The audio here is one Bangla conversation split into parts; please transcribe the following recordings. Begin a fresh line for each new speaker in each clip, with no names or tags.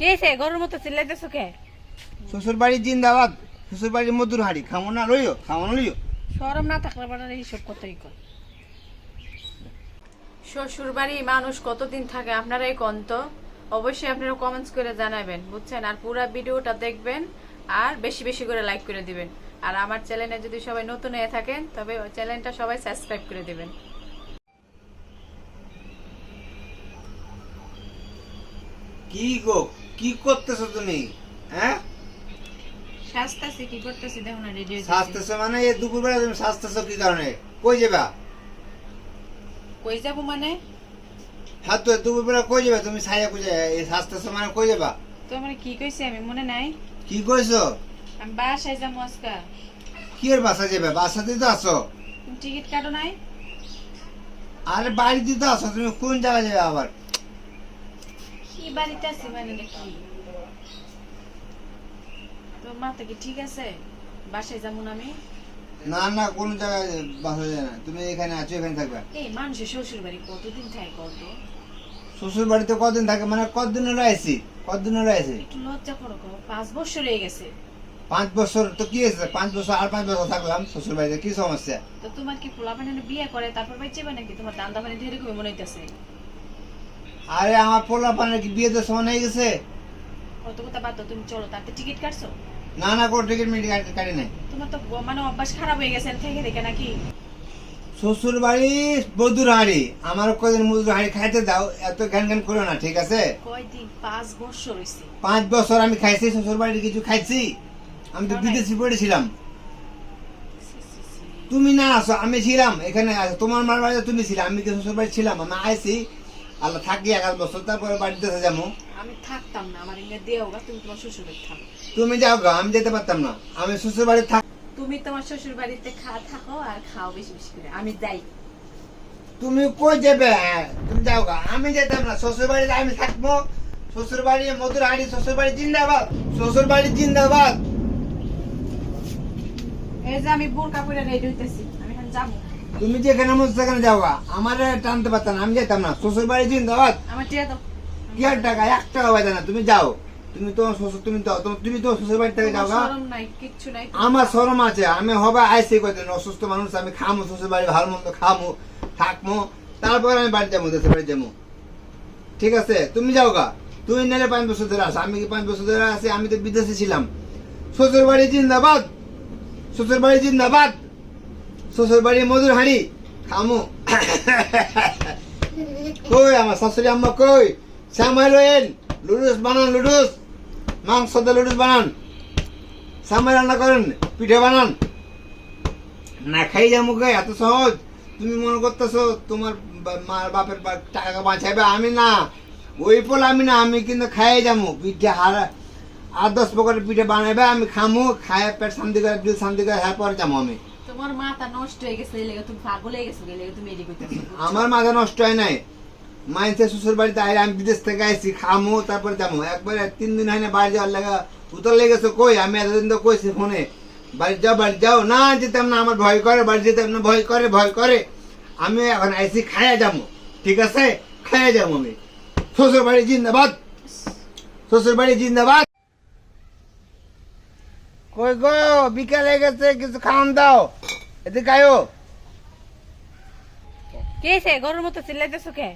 কে সে? গরুর মতো চিল্লাইতেছো কে?
শ্বশুর বাড়ি জিন্দাবাদ। শ্বশুর বাড়ির মধুর হাড়ি। খামো না লইও খামো না লইও।
সরম না থাকলে বাড়ার এইসব কথাই কয়। শ্বশুর বাড়ি মানুষ কতদিন থাকে আপনারা এই কন্ত অবশ্যই আপনারা কমেন্টস করে জানাবেন বুঝছেন? আর পুরো ভিডিওটা দেখবেন আর বেশি বেশি করে লাইক করে দিবেন। আর আমার চ্যানেলে যদি সবাই নতুন হয়ে থাকেন তবে চ্যানেলটা সবাই সাবস্ক্রাইব করে দিবেন।
কি গো? কি করতেছো তুমি? হ্যাঁ?
শাস্তাছি কি করতেছি দেখো না রেডিও
সাজতেছো মানে এই দুপুরবেলা তুমি সাজতেছো কি কারণে? কই যাবা?
কই যাব মানে?
তো দুপুরবেলা কই যাবা? তুমি ছায়া কই যাবা এই সাজতেছো মানে কই যাবা?
তো মানে কি কইছি আমি মনে নাই?
কি কইছো?
আমি বাসায় যাব আজকা।
কি এর বাসা যাবে? বাসাতে তো আছো।
তুমি টিকিট কাটো নাই?
আরে বাড়িতে তো আছো তুমি কোন জায়গায় যাবে আবার?
বাড়িতে আছি মানে কি তো মাথা কি ঠিক আছে? বাসায় যাব না আমি?
না না কোন জায়গায় বাসা যায় না। তুমি এখানে আছো এখানে থাকবে।
এই মানুষের শ্বশুর বাড়ি কতদিন থাকে কত
শ্বশুর বাড়িতে কদিন থাকে? মানে কতদিন রয়েছি কতদিন রয়েছে
একটু লজ্জা করো পাঁচ বছর হয়ে গেছে।
পাঁচ বছর তো কি হয়েছে? পাঁচ বছর আর পাঁচ বছর থাকলাম শ্বশুর বাড়িতে কি সমস্যা?
তো তোমার কি পোলা বিয়ে করে তারপর বাইচে নাকি? তোমার দান্দা পানি ধীরে মনে হইতেছে।
আরে আমার পোলা পানের কি বিয়ে দেওয়ার সময় হয়ে গেছে?
কত কথা বাদ দাও, তুমি চলো তাতে টিকিট কাটছো?
না না কোনো টিকিট মিটিং কাটি নাই।
তোমার তো ব- মানে অভ্যাস খারাপ হয়ে গেছে থেকে নাকি?
শ্বশুর বাড়ি বদুর হাড়ি। আমার কদিন মজুর হাড়ি খাইতে দাও এত জ্ঞান জ্ঞান করো না ঠিক আছে?
কয়দিন? পাঁচ বছর হয়েছে
পাঁচ বছর আমি খাইছি শ্বশুর বাড়ির কিছু খাইছি। আমি তো। বিদেশি পড়েছিলাম। তুমি না আসো আমি ছিলাম। এখানে। তোমার মার বাড়িতে তুমি ছিলাম আমি তো শ্বশুর বাড়ি ছিলাম। আমি আইছি আল্লাহ থাকি এগারো বছর তারপরে বাড়িতে যাব
আমি থাকতাম না আমার ইংরেজি দেও গা তুমি তোমার শ্বশুর বাড়ি থাকো।
তুমি যাও গা আমি যেতে পারতাম না। আমি শ্বশুর বাড়ি থাক
তুমি তোমার শ্বশুর বাড়িতে খা থাকো আর খাও বেশি বেশি করে আমি যাই।
তুমি কই যাবে? তুমি যাও গা আমি যেতাম না শ্বশুর বাড়িতে আমি থাকব। শ্বশুর বাড়ি মধুর হাড়ি শ্বশুর বাড়ি জিন্দাবাদ শ্বশুর বাড়ি জিন্দাবাদ।
এই যে আমি বোরকা পরে রেডি হইতেছি আমি এখন যাব।
তুমি যেখানে মন সেখানে যাও গা আমার টানতে পারতাম না আমি যেতাম না। শ্বশুর বাড়ি জিন্দাবাদ।
আমার টিয়া দাও।
কি আর টাকা? এক টাকা বাজে না। তুমি যাও। তুমি তো শ্বশুর তুমি তো তুমি তো শ্বশুর বাড়ি থেকে যাও আমার শরম আছে। আমি হবে আইসি কদিন অসুস্থ মানুষ আমি খামো শ্বশুর বাড়ি ভালো মন্দ খামো থাকব তারপর আমি বাড়ি যাব দেশের বাড়ি যাব। ঠিক আছে? তুমি যাও গা তুমি নিলে পাঁচ বছর ধরে আস। আমি কি পাঁচ বছর ধরে আসি আমি তো বিদেশে ছিলাম। শ্বশুর বাড়ি জিন্দাবাদ। শ্বশুর বাড়ি জিন্দাবাদ। শ্বশুর বাড়ি মধুর হাঁড়ি। খামো। কই আমার শাশুড়ি আম্মা কই? শ্যামাই লয়েন লুডুস বানান, লুডুস। মাংস দিয়ে লুডুস বানান। সামনে রান্না করেন, পিঠে বানান। না খাই যা মুখে, এত সহজ। তুমি মনে করতেছো তোমার মার বাপের টাকা বাঁচাবে আমি না। ওই পোল আমি না, আমি কিন্তু খাই যাব। পিঠে হার আর দশ প্রকারের পিঠে বানাবে আমি খামু। খায় পেট শান্তি করে, দিল শান্তি করে হ্যাঁ পরে যাব আমি।
তোমার মাথা নষ্ট হয়ে হয়ে
হয় নাই। মাইন্সের শ্বশুর বাড়িতে আইলে আমি বিদেশ থেকে আইসি খামু, তারপরে যাব একবারে তিন দিন হয় না বাড়ি যাওয়ার লাগা উতর লেগেছে কই? আমি এতদিন তো কইছি ফোনে, বাড়ি যাও বাড়ি যাও। না যেতাম না, আমার ভয় করে, বাড়ি যেতাম না, ভয় করে ভয় করে। আমি এখন আইসি খাইয়া যাব ঠিক আছে? খাইয়া যাব আমি। শ্বশুর বাড়ি জিন্দাবাদ। শ্বশুর বাড়ি জিন্দাবাদ। কই গো, বিকালে গেছে, কিছু খাওয়ান দাও। এদিকে আয়ো।
কে সে? গরুর মতো চিল্লাইতেছো কে?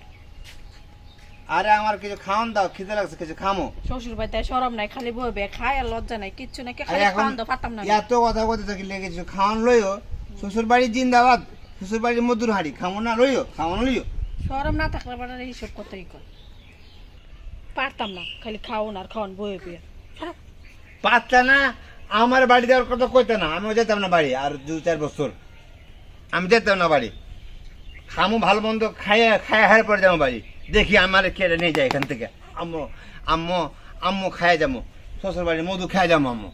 আরে আমার কিছু খাওয়ান দাও খিদে লাগছে কিছু খামো।
শ্বশুর বাড়িতে শরম নাই খালি বইবে খায় আর লজ্জা নাই কিচ্ছু নাই খালি খাওয়ান দাও পারতাম না
এত কথা বলতে থাকি লেগেছে খাওয়ান লইও। শ্বশুর বাড়ি জিন্দাবাদ শ্বশুর বাড়ি মধুর হাড়ি খামো না লইও খাওয়ান লইও।
শরম না থাকলে বাড়ার এইসব কথাই কর পারতাম না খালি খাওন আর খাওয়ান বয়ে বয়ে
পারতা না আমার বাড়ি যাওয়ার কথা কইতে না আমিও যেতাম না বাড়ি আর দু চার বছর। আমি যেতাম না বাড়ি। খামু ভালো মন্দ খাই খাই হার পরে যাব বাড়ি। দেখি আমার কেড়ে নিয়ে যায় এখান থেকে। আম্মু আম্মু আম্মু খাই যাব। শ্বশুর বাড়ি মধু খাই যাব আম্মু।